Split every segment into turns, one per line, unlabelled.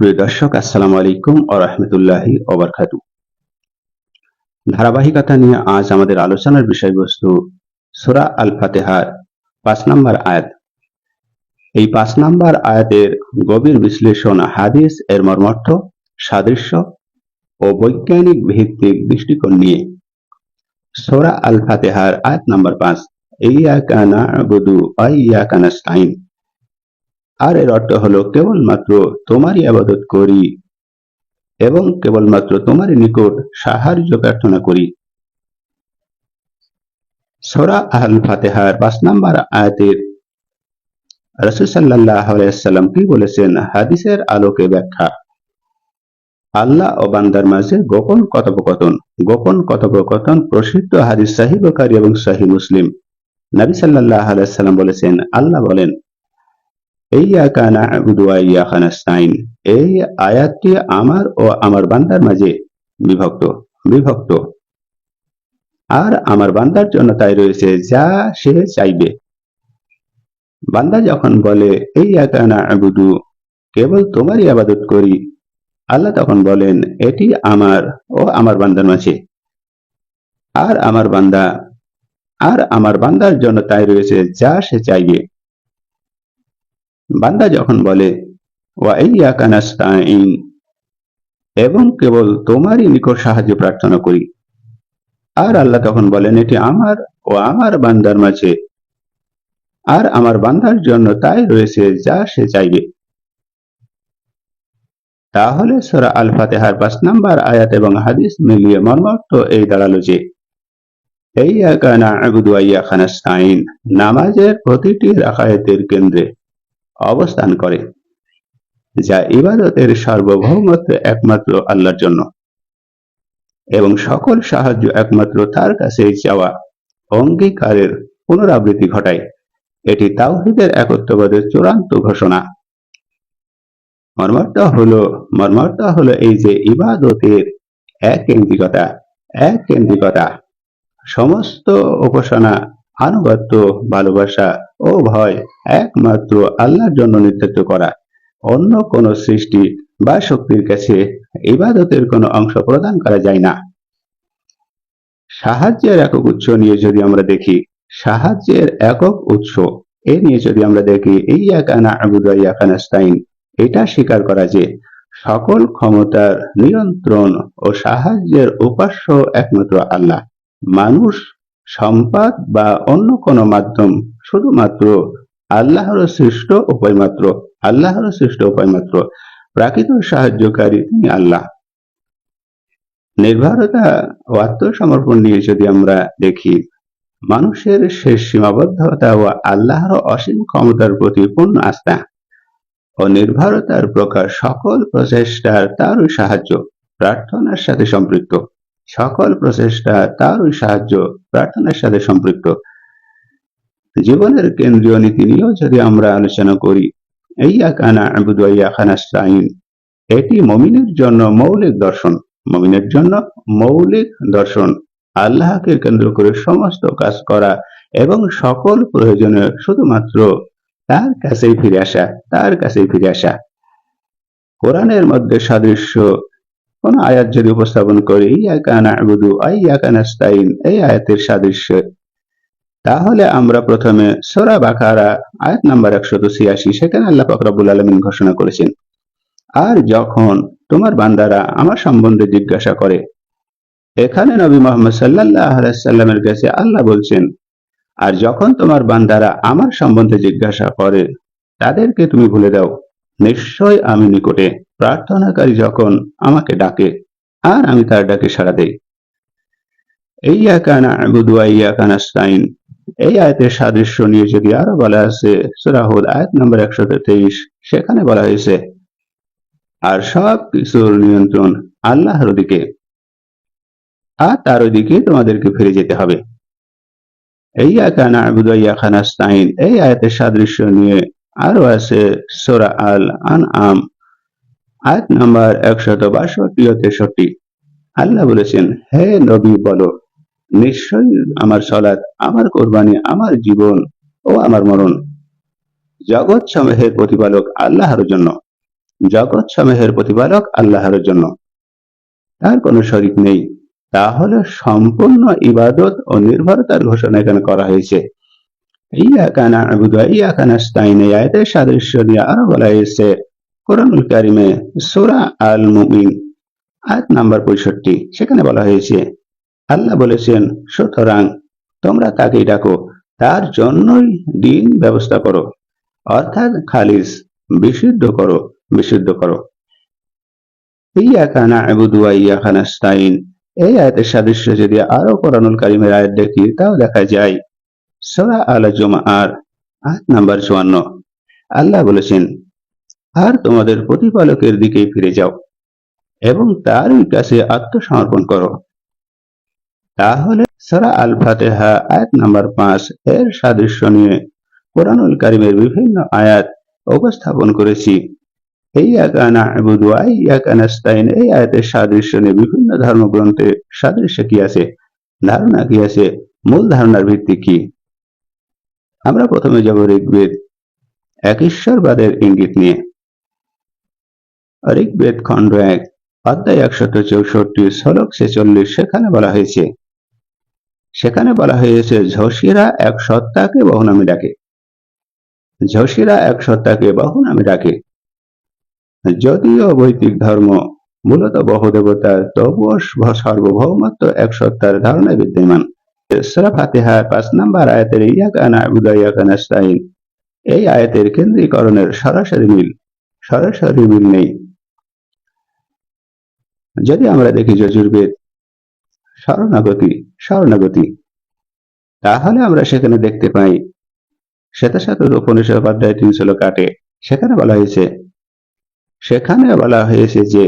প্রিয় দর্শক, আসসালামু আলাইকুম ও রহমতুল্লাহি ওবরকাতু ধারাবাহিকতা নিয়ে আজ আমাদের আলোচনার বিষয়বস্তু সুরা আল ফাতেহার পাঁচ নম্বর আয়াত। এই পাঁচ নম্বর আয়াতের গভীর বিশ্লেষণ হাদিস এর মর্মর্থ, সাদৃশ্য ও বৈজ্ঞানিক ভিত্তিক দৃষ্টিকোণ নিয়ে। সোরা আল ফাতেহার আয়াত নম্বর পাঁচ ইয়াকা না'বুদু ওয়া ইয়াকা নাস্তাইন আর এর অর্থ হলো কেবলমাত্র তোমারই আবাদত করি এবং কেবলমাত্র তোমারই নিকট সাহায্য প্রার্থনা করি। সোরা আল ফাতেহার পাঁচ নাম্বার আয়াতের আলাইসাল্লাম কি বলেছেন? হাদিসের আলোকে ব্যাখ্যা। আল্লাহ ও বান্দার মাঝে গোপন কথোপকথন গোপন কথোপকথন প্রসিদ্ধ হাদিস সাহিব বকারী এবং সাহি মুসলিম। নবী সাল্লাহ আলাইসাল্লাম বলেছেন, আল্লাহ বলেন ইয়াকা না'বুদু ওয়া ইয়াকা নাস্তাইন এই আয়াতটি আমার ও আমার বান্দার মাঝে বিভক্ত বিভক্ত। আর আমার বান্দার জন্য তাই রয়েছে যা সে চাইবে। বান্দা যখন বলে এই একা না'বুদু কেবল তোমারই আবাদত করি, আল্লাহ তখন বলেন, এটি আমার ও আমার বান্দার মাঝে। আর আমার বান্দা, আর আমার বান্দার জন্য তাই রয়েছে যা সে চাইবে। বান্দা যখন বলে এবং কেবল তোমারই নিকট সাহায্য প্রার্থনা করি, আর আল্লাহ তখন বলেন, এটি আমার ও আমার বান্দার মাঝে, আর আমার বান্দার জন্য তাই রয়েছে যা সে চাইবে। তাহলে সোরা আল ফাতেহার পাঁচ নাম্বার আয়াত এবং হাদিস মিলিয়ে মর্মার্থ এই দাঁড়াল যে এই আকানা আবুদু আইয়া খানাস্তাইন নামাজের প্রতিটি রাখায়তের কেন্দ্রে অবস্থান করে, যা ইবাদতের সার্বভৌমত্ব একমাত্র আল্লাহর জন্য। এবং সকল সাহায্য একমাত্র তার কাছেই চাওয়া অঙ্গীকারের পুনরাবৃত্তি ঘটায়। এটি তাওহিদের একত্ববাদের চূড়ান্ত ঘোষণা। মর্মার্থ হলো মর্মার্থ হলো এই যে ইবাদতের এক কেন্দ্রিকতা এক কেন্দ্রিকতা সমস্ত উপাসনা আনুগত্য, ভালোবাসা ও ভয় একমাত্র আল্লাহর জন্য নির্ধারিত করা। অন্য কোন সৃষ্টি বা শক্তির কাছে ইবাদতের কোনো অংশ প্রদান করা যায় না। সাহায্যের একক উৎস নিয়ে যদি আমরা দেখি, সাহায্যের একক উৎস, এ নিয়ে যদি আমরা দেখি এই একানা আবুদাইয়াকানাস্তাইন এটা স্বীকার করা যে সকল ক্ষমতার নিয়ন্ত্রণ ও সাহায্যের উপাস্য একমাত্র আল্লাহ। মানুষ সম্পদ বা অন্য কোনো মাধ্যম, শুধুমাত্র আল্লাহর সৃষ্ট উপায় মাত্র আল্লাহর সৃষ্ট উপায় মাত্র প্রাকৃত সাহায্যকারী তিনি আল্লাহ। নির্ভরতা ও আত্মসমর্পণ নিয়ে যদি আমরা দেখি, মানুষের শেষ সীমাবদ্ধতা ও আল্লাহর অসীম ক্ষমতার প্রতি পূর্ণ আস্থা ও নির্ভরতার প্রকার সকল প্রচেষ্টার তারই সাহায্য, প্রার্থনার সাথে সম্পৃক্ত। সকল প্রচেষ্টা তারই সাহায্য, প্রার্থনার সাথে সম্পৃক্ত। জীবনের কেন্দ্রীয় নীতি নিয়েও যদি আমরা আলোচনা করি আবুদু আইন এটি মমিনের জন্য মৌলিক দর্শন। মমিনের জন্য মৌলিক দর্শন। আল্লাহকে কেন্দ্র করে সমস্ত কাজ করা এবং সকল প্রয়োজনে শুধুমাত্র তার কাছেই ফিরে আসা, তার কাছেই ফিরে আসা। কোরআনের মধ্যে সাদৃশ্য কোন আয়াত যদি উপস্থাপন করি ইয়াকানা আবুদু আইয়াকানাস্তাইন এই আয়াতের সাদৃশ্য। তাহলে আমরা প্রথমে সোরা বাকারা, আয়াত নাম্বার একশত ছিয়াশি, সেখানে আল্লাহ ফকরাবুল আলমিন ঘোষণা করেছেন, আর যখন তোমার বান্দারা আমার সম্বন্ধে জিজ্ঞাসা করে, এখানে নবী মোহাম্মদ সাল্লাহ সাল্লামের কাছে আল্লাহ বলছেন, আর যখন তোমার বান্দারা আমার সম্বন্ধে জিজ্ঞাসা করে, তাদেরকে তুমি ভুলে দাও। নিশ্চয় আমি নিকটে প্রার্থনাকারী যখন আমাকে ডাকে, আর আমি তার ডাকে সাড়া দেই। এই আকানা আবুদু আইয়াকানাস্তাইন এই আয়াতের সাদৃশ্য নিয়ে যদি আরও বলা আছে, সুরাহুল আয়াত নম্বর একশো তেইশ সেখানে বলা হয়েছে, আর সব কিছুর নিয়ন্ত্রণ আল্লাহর দিকে, আর তার ওইদিকে তোমাদেরকে ফিরে যেতে হবে। এই আকানা আবুদু আইয়াকানাস্তাইন এই আয়াতের সাদৃশ্য নিয়ে আরও আছে সোরা আল আন আম আয়াত নাম্বার একশত বাষট্টি ও তেষট্টি। আল্লাহ বলেছেন, হে নবী, বলো, নিশ্চয়ই আমার সলাৎ আমার কোরবানি, আমার জীবন ও আমার মরণ। জগৎ সমূহের প্রতিপালক আল্লাহর জন্য, জগৎ সমূহের প্রতিপালক আল্লাহর জন্য। তার কোনো শরিক নেই। তাহলে সম্পূর্ণ ইবাদত ও নির্ভরতার ঘোষণা এখানে করা হয়েছে। ইয়াকা না'বুদু ওয়া ইয়াকা নাস্তাইন এই আয়াতের সাদৃশ্য আরও বলা হয়েছে কোরআনুল কারিমে সূরা আল মুমিন আয়াত নাম্বার পঁয়ষট্টি সেখানে বলা হয়েছে, আল্লাহ বলেছেন, সুতরাং তোমরা তাকেই ডাকো? তার জন্যই দিন ব্যবস্থা করো। অর্থাৎ খালিস বিশুদ্ধ করো বিশুদ্ধ করো। ইয়াকা না'বুদু ওয়া ইয়াকা নাস্তাইন এই আয়াতের সাদৃশ্য যদি আরও কোরআনুল কারিমের আয়াত দেখি, তাও দেখা যায় সূরা আল জুমআর, আয়াত নাম্বার চুয়ান্ন। আল্লাহ বলেছেন, আর তোমাদের প্রতিপালকের দিকেই ফিরে যাও এবং তারই কাছে আত্মসমর্পণ করো। তাহলে সূরা আল ফাতিহা আয়াত নাম্বার পাঁচ, এর সাদৃশ্য নিয়ে কোরআনুল কারিমের বিভিন্ন আয়াত উপস্থাপন করেছি। এই আকানা আবুদু ইয়াকা এই আয়াতের সাদৃশ্য নিয়ে বিভিন্ন ধর্মগ্রন্থে সাদৃশ্য কি আছে? ধারণা কি আছে? মূল ধারণার ভিত্তি কি? আমরা প্রথমে যাব ঋগ্বেদ। এক ঈশ্বরবাদের ইঙ্গিত নিয়ে। ঋগ্বেদ খণ্ড এক, অধ্যায় একশত চৌষট্টি, শ্লোক ছেচল্লিশ, সেখানে বলা হয়েছে, সেখানে বলা হয়েছে, ঝসিরা এক সত্তাকে বহু নামে ডাকে। ঝসিরা এক সত্তাকে বহু নামে ডাকে। যদিও বৈদিক ধর্ম মূলত বহুদেবতার তবুও সার্বভৌমত্ব এক সত্তার ধারণায় বিদ্যমান। সূরা ফাতিহার পাঁচ নাম্বার আয়াতের ইয়াকানা আবুদা ইয়াকানা এই আয়াতের কেন্দ্রীকরণের সরাসরি মিল সরাসরি মিল নেই যদি আমরা দেখি যজুর্বেদ শরণাগতি শরণাগতি তাহলে আমরা সেখানে দেখতে পাই শ্বেতা সাথে উপনিষদ অধ্যায় তিন ষোলো কাটে সেখানে বলা হয়েছে সেখানে বলা হয়েছে যে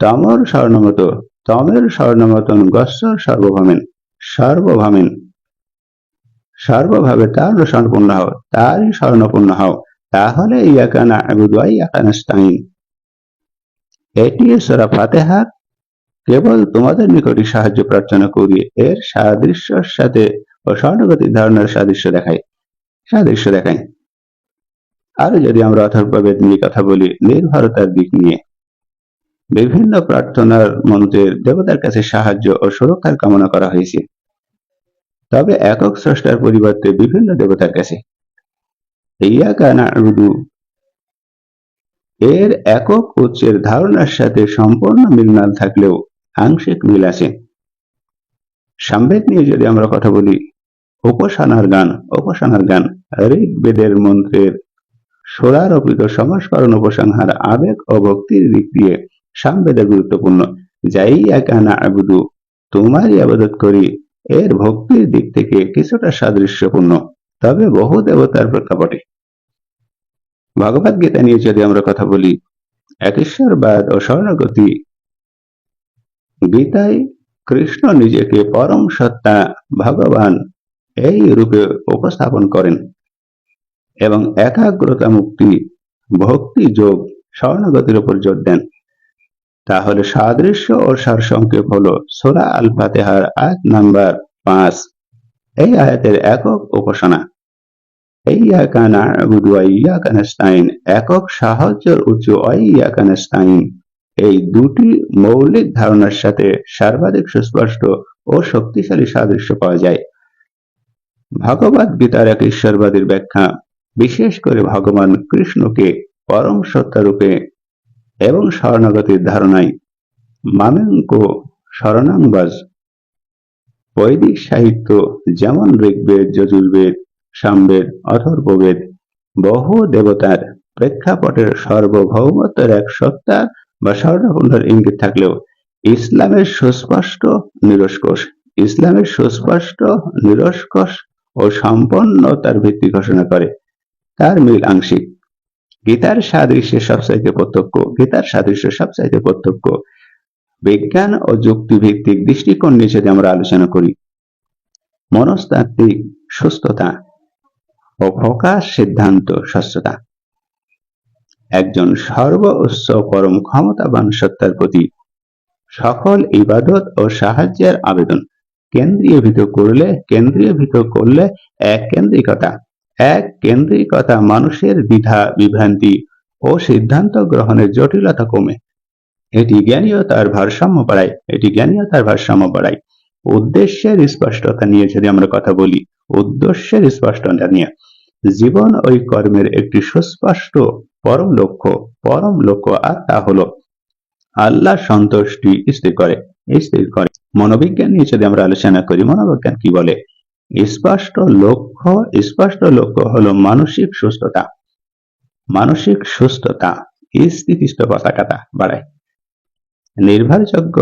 তমর স্বর্ণমত তমের স্বর্ণমতন গশ্বর সর্বভৌমেন সর্বভামেন সর্বভাবে তার স্বর্ণপূর্ণ হও, তারই স্বর্ণপূর্ণ হও, তাহলে ইয়াকানা আবুদুয়া ইয়াকানা স্তাইন এটি সোরা ফাতেহার কেবল তোমাদের নিকটই সাহায্য প্রার্থনা করি, এর সাদৃশ্যর সাথে ও স্বর্ণগতির ধারণার সাদৃশ্য দেখায় সাদৃশ্য দেখায় আর যদি আমরা অথর্ববেদ নিয়ে কথা বলি, নির্ভরতার দিক নিয়ে বিভিন্ন প্রার্থনার মন্ত্রের দেবতার কাছে সাহায্য ও সুরক্ষার কামনা করা হয়েছে। তবে একক স্রষ্টার পরিবর্তে বিভিন্ন দেবতার কাছে এর একক উচ্চের ধারণার সাথে সম্পূর্ণ মিল না থাকলেও আংশিক মিল আছে। সাম্বেদ নিয়ে যদি আমরা কথা বলি, উপাসনার গান উপাসনার গান, ঋগ্বেদের মন্ত্রের সোরারোপিত সংস্করণ উপসংহার, আবেগ ও ভক্তির দিক দিয়ে সামবেদে গুরুত্বপূর্ণ। যাই একানা আবুদু, তোমারই আবাদত করি। এর ভক্তির দিক থেকে কিছুটা সাদৃশ্যপূর্ণ, তবে বহু দেবতার প্রেক্ষাপটে। ভগবত গীতা নিয়ে যদি আমরা কথা বলি একেশ্বরবাদ ও স্বর্ণগতি। গীতায় কৃষ্ণ নিজেকে পরম সত্তা, ভগবান, এই রূপে উপস্থাপন করেন এবং একাগ্রতা মুক্তি, ভক্তি যোগ, স্বর্ণগতির উপর জোর দেন। তাহলে সাদৃশ্য ও সারসংক্ষেপ হলো সোরা আল ফাতেহার আয়াত নাম্বার পাঁচ। এই আয়াতের একক উপাসনা। একক সাহায্যের এই দুটি মৌলিক ধারণার সাথে সর্বাধিক সুস্পষ্ট ও শক্তিশালী সাদৃশ্য পাওয়া যায়। ভগবত গীতার এক ঈশ্বরবাদীর ব্যাখ্যা, বিশেষ করে ভগবান কৃষ্ণকে পরম সত্তারূপে এবং শরণাগতির ধারণায় মামেঙ্ক শরণাংবাজ বৈদিক সাহিত্য যেমন ঋগ্বেদ, যজুর্বেদ, সামবেদ, অথর্ববেদ, বহু দেবতার প্রেক্ষাপটের সার্বভৌমত্বের এক সত্তা বা স্বর্ণকুণ্ডের ইঙ্গিত থাকলেও ইসলামের সুস্পষ্ট নিরস্কোষ, ইসলামের সুস্পষ্ট নিরস্কোষ ও সম্পন্নতার ভিত্তি ঘোষণা করে। তার মিল আংশিক। গীতার সাদৃশ্য সবচাইতে প্রত্যক্ষ, গীতার সাদৃশ্য সবচাইতে প্রত্যক্ষ। বিজ্ঞান ও যুক্তি ভিত্তিক দৃষ্টিকোণ যদি আমরা আলোচনা করি, মনস্তাত্ত্বিক সুস্থতা ও প্রকাশ সিদ্ধান্ত স্বচ্ছতা একজন সর্ব উচ্চ পরম ক্ষমতাবান সত্তার প্রতি সকল ইবাদত ও সাহায্যের আবেদন কেন্দ্রীয়ভূত করলে কেন্দ্রীয়ভূত করলে এক কেন্দ্রিকতা এক কেন্দ্রিকতা মানুষের দ্বিধা বিভ্রান্তি ও সিদ্ধান্ত গ্রহণের জটিলতা কমে। এটি জ্ঞানীয়তার ভারসাম্য বাড়ায়। এটি জ্ঞানীয়তার ভারসাম্য বাড়ায়। উদ্দেশ্যের স্পষ্টতা নিয়ে যদি আমরা কথা বলি, উদ্দেশ্যের স্পষ্টতা নিয়ে, জীবন ওই কর্মের একটি সুস্পষ্ট পরম লক্ষ্য পরম লক্ষ্য আর তা হলো আল্লাহ সন্তুষ্টি স্থির করে স্থির করে। মনোবিজ্ঞান নিয়ে যদি আমরা আলোচনা করি, মনোবিজ্ঞান কি বলে? স্পষ্ট লক্ষ্য স্পষ্ট লক্ষ্য হলো মানসিক সুস্থতা। মানসিক সুস্থতা স্থিতিস্থপতাকাতা বাড়ায়। নির্ভরযোগ্য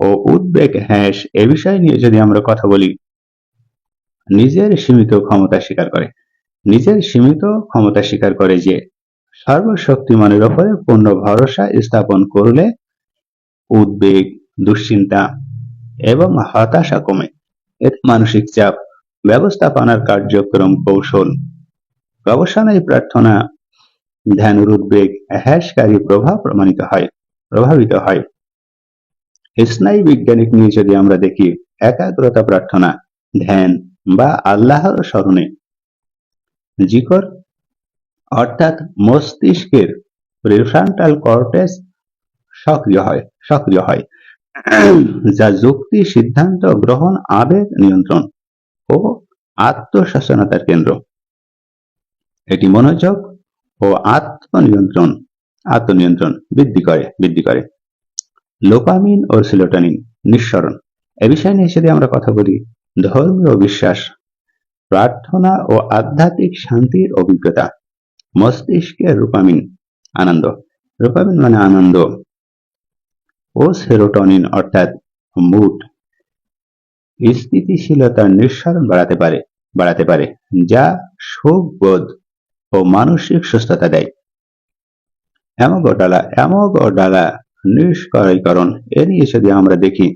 ও উদ্বেগ হ্যাস এ বিষয় নিয়ে যদি আমরা কথা বলি, নিজের সীমিত ক্ষমতা স্বীকার করে। নিজের সীমিত ক্ষমতা স্বীকার করে যে সর্বশক্তিমানের ওপরে পূর্ণ ভরসা স্থাপন করলে উদ্বেগ, দুশ্চিন্তা এবং হতাশা কমে। এতে মানসিক চাপ ব্যবস্থাপনার কার্যক্রম কৌশল গবেষণায় প্রার্থনা ধ্যানের উদ্বেগ হ্যাসকারী প্রভাব প্রমাণিত হয়, প্রভাবিত হয়। স্নায়ু বিজ্ঞানিক নিয়ে যদি আমরা দেখি, একাগ্রতা প্রার্থনা, ধ্যান বা আল্লাহর স্মরণে জিকর, অর্থাৎ মস্তিষ্কের প্রিফ্রান্টাল কর্টেস সক্রিয় হয় সক্রিয় হয়, যা যুক্তি, সিদ্ধান্ত, গ্রহণ, আবেগ নিয়ন্ত্রণ ও আত্মসচেতনতার কেন্দ্র। এটি মনোযোগ ও আত্মনিয়ন্ত্রণ আত্মনিয়ন্ত্রণ বৃদ্ধি করে বৃদ্ধি করে। লোপামিন ও সিলোটানিন নিঃসরণ। এ বিষয় নিয়ে যদি আমরা কথা বলি, ধর্মীয় বিশ্বাস, প্রার্থনা ও আধ্যাত্মিক শান্তির অভিজ্ঞতা মস্তিষ্কের রূপামিন আনন্দ। রূপামিন মানে আনন্দ। ও সেরোটনিন অর্থাৎ মুড। স্থিতিশীলতার নিঃসরণ বাড়াতে পারে বাড়াতে পারে, যা সুখ বোধ ও মানসিক সুস্থতা দেয়। অ্যামোগোডালা অ্যামোগোডালা নিষ্করীকরণ এ নিয়ে যদি আমরা দেখি,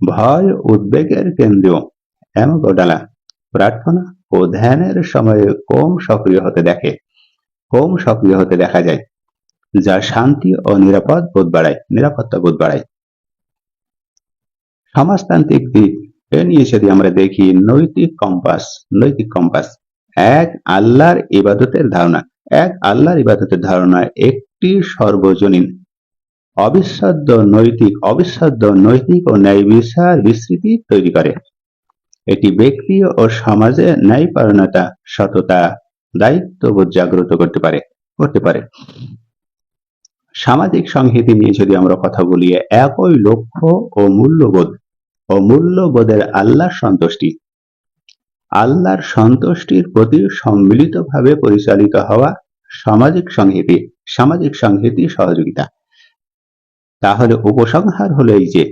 ভয় উদ্বেগের কেন্দ্রীয় অ্যামোগোডালা প্রার্থনা ও ধ্যানের সময়ে কম সক্রিয় হতে দেখে, কম সক্রিয় হতে দেখা যায়, যা শান্তি ও নিরাপদ বোধ বাড়ায়, নিরাপত্তা বোধ বাড়ায়। সমাজতান্ত্রিক দিক। এ নিয়ে যদি আমরা দেখি, নৈতিক কম্পাস নৈতিক কম্পাস, এক আল্লাহর ইবাদতের ধারণা। এক আল্লাহর ইবাদতের ধারণা একটি সর্বজনীন। অবিচ্ছেদ্য নৈতিক অবিচ্ছেদ্য নৈতিক ও ন্যায় বিচার বিস্তৃতি তৈরি করে। এটি ব্যক্তি ও সমাজে ন্যায়পরণতা সততা, দায়িত্ববোধ জাগ্রত করতে পারে করতে পারে। সামাজিক সংহিতি নিয়ে যদি আমরা কথা বলি একই লক্ষ্য ও মূল্যবোধ। ও মূল্যবোধের আল্লাহর সন্তুষ্টি। আল্লাহর সন্তুষ্টির প্রতি সম্মিলিতভাবে পরিচালিত হওয়া সামাজিক সংহিতি সামাজিক সংহিতি সহযোগিতা। তাহলে উপসংহার হলো এই যে,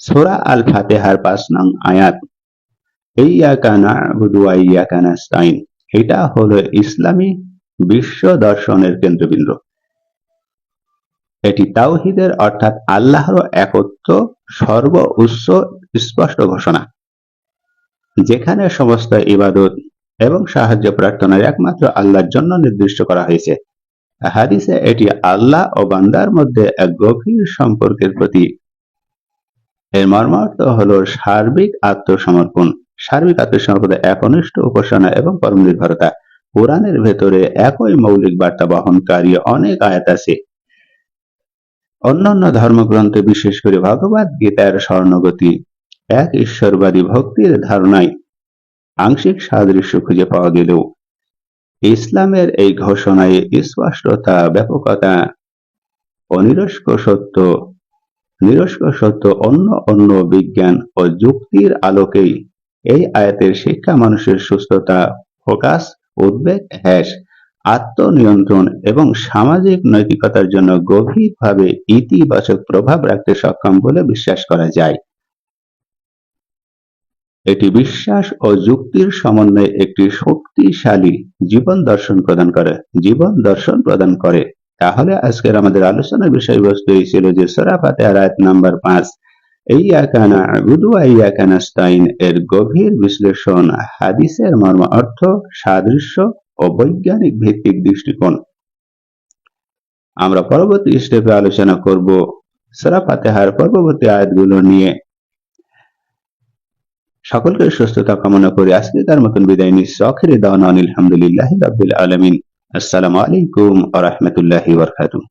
সোরা আল ফাতেহার পাঁচ নং আয়াত ইয়াকা না'বুদু ওয়া ইয়াকা নাস্তাইন এটা হলো ইসলামী বিশ্ব দর্শনের কেন্দ্রবিন্দু। এটি তাওহিদের অর্থাৎ আল্লাহর একত্ব সর্ব উচ্চ স্পষ্ট ঘোষণা। যেখানে সমস্ত ইবাদত এবং সাহায্য প্রার্থনার একমাত্র আল্লাহর জন্য নির্দিষ্ট করা হয়েছে। হাদিসে এটি আল্লাহ ও বান্দার মধ্যে এক গভীর সম্পর্কের প্রতি এর মর্মার্থ হল সার্বিক আত্মসমর্পণ। সার্বিক আত্মসমর্পণ একনিষ্ঠ উপাসনা এবং পরম নির্ভরতা। কোরআনের ভেতরে একই মৌলিক বার্তা বহনকারী অনেক আয়াত আছে। অন্যান্য ধর্মগ্রন্থে বিশেষ করে ভগবত গীতার স্বর্ণগতি, এক ঈশ্বরবাদী ভক্তির ধারণায় আংশিক সাদৃশ্য খুঁজে পাওয়া গেলেও ইসলামের এই ঘোষণায় স্পষ্টতা, ব্যাপকতা, অনিরস্ক সত্য, নিরস্ক সত্য, অন্য অন্য বিজ্ঞান ও যুক্তির আলোকেই এই আয়াতের শিক্ষা মানুষের সুস্থতা, ফোকাস, উদ্বেগ, হ্যাস আত্মনিয়ন্ত্রণ এবং সামাজিক নৈতিকতার জন্য গভীরভাবে ইতিবাচক প্রভাব রাখতে সক্ষম বলে বিশ্বাস করা যায়। এটি বিশ্বাস ও যুক্তির সমন্বয়ে একটি শক্তিশালী জীবন দর্শন প্রদান করে, জীবন দর্শন প্রদান করে। তাহলে আজকের আমাদের আলোচনার বিষয়বস্তু এই ছিল যে সরাফাতে আয়াত নাম্বার পাঁচ। এই আকানা আবুদু আইয়াকানাস্তাইন এর গভীর বিশ্লেষণ, হাদিসের মর্ম, অর্থ, সাদৃশ্য ও বৈজ্ঞানিক ভিত্তিক দৃষ্টিকোণ। আমরা পরবর্তী স্টেপে আলোচনা করব সারা ফাতেহার পরবর্তী আয়াতগুলো নিয়ে। সকলকে সুস্থতা কামনা করে। আজকে তার মতন বিদায় নিচ্ছি। অখিরে দাওয়ান আলহামদুলিল্লাহ রাব্বিল আলামিন। আসসালামু আলাইকুম আ রহমতুল্লাহি বরকাতুহ।